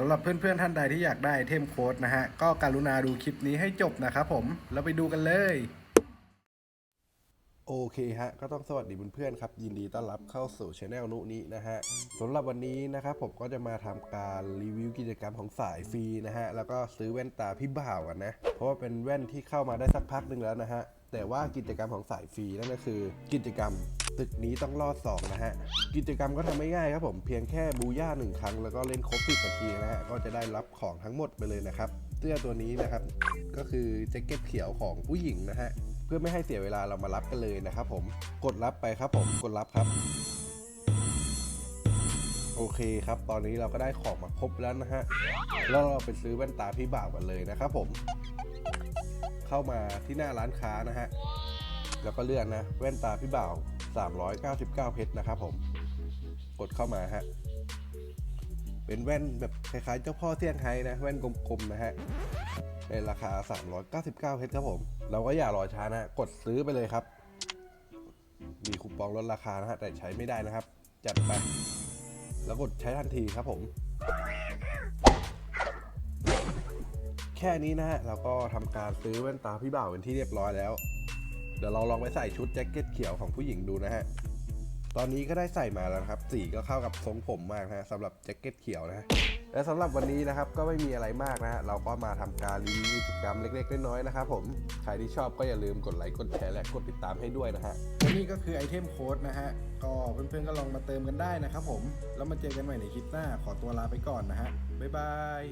สำหรับเพื่อนๆท่านใดที่อยากได้เทมโค้ดนะฮะ ก็การุณาดูคลิปนี้ให้จบนะครับผม แล้วไปดูกันเลย โอเคฮะ ก็ต้องสวัสดีเพื่อนๆครับ ยินดีต้อนรับเข้าสู่ช anel นุนี้นะฮะสำหรับวันนี้นะครับผมก็จะมาทำการรีวิวกิจกรรมของสายฟรีนะฮะ แล้วก็ซื้อแว่นตาพี่บ่าวกันนะ เพราะว่าเป็นแว่นที่เข้ามาได้สักพักหนึ่งแล้วนะฮะ แต่ว่ากิจกรรมของสายฟรีนั่นก็คือ กิจกรรมตึกนี้ต้องรอดสองนะฮะ กิจกรรมก็ทำไม่ง่ายครับผมเพียงแค่บูย่าหนึ่งครั้งแล้วก็เล่นครบสิบนาทีนะฮะก็จะได้รับของทั้งหมดไปเลยนะครับเสื้อตัวนี้นะครับ ก็คือแจ็คเก็ตเขียวของผู้หญิงนะฮะ เพื่อไม่ให้เสียเวลาเรามารับกันเลยนะครับผมกดรับไปครับผมกดรับครับ โอเคครับ ตอนนี้เราก็ได้ของมาครบแล้วนะฮะแล้วเราไปซื้อแว่นตาพี่บ่าวกันเลยนะครับผม เข้ามาที่หน้าร้านค้านะฮะแล้วก็เลือกนะ แว่นตาพี่บ่าว 399 เพชรนะครับผมกดเข้ามาฮะเป็นแว่นแบบคล้ายๆ เจ้าพ่อเซี่ยงไฮ้นะ แว่นกลมๆนะฮะ ในราคา 399เพชรครับผม เราก็อย่ารอช้านะ กดซื้อไปเลยครับ มีคูปองลดราคานะฮะแต่ใช้ไม่ได้นะครับ จัดไป แล้วกดใช้ทันทีครับผม แค่นี้นะฮะเราก็ทำการซื้อแว่นตาพี่บ่าวเป็นที่เรียบร้อยแล้ว เดี๋ยวเราลองไปใส่ชุดแจ็คเก็ตเขียวของผู้หญิงดูนะฮะตอนนี้ก็ได้ใส่มาแล้วครับ สีก็เข้ากับทรงผมมากนะฮะสำหรับแจ็คเก็ตเขียวนะฮะ และสำหรับวันนี้นะครับก็ไม่มีอะไรมากนะฮะเราก็มาทำการรีวิวกิจกรรมเล็กๆน้อยๆนะครับผมใครที่ชอบก็อย่าลืมกดไลค์กดแชร์และกดติดตามให้ด้วยนะฮะนี่ก็คือไอเทมโค้ดนะฮะก็เพื่อนๆก็ลองมาเติมกันได้นะครับผมแล้วมาเจอกันใหม่ในคลิปหน้าขอตัวลาไปก่อนนะฮะบ๊ายบาย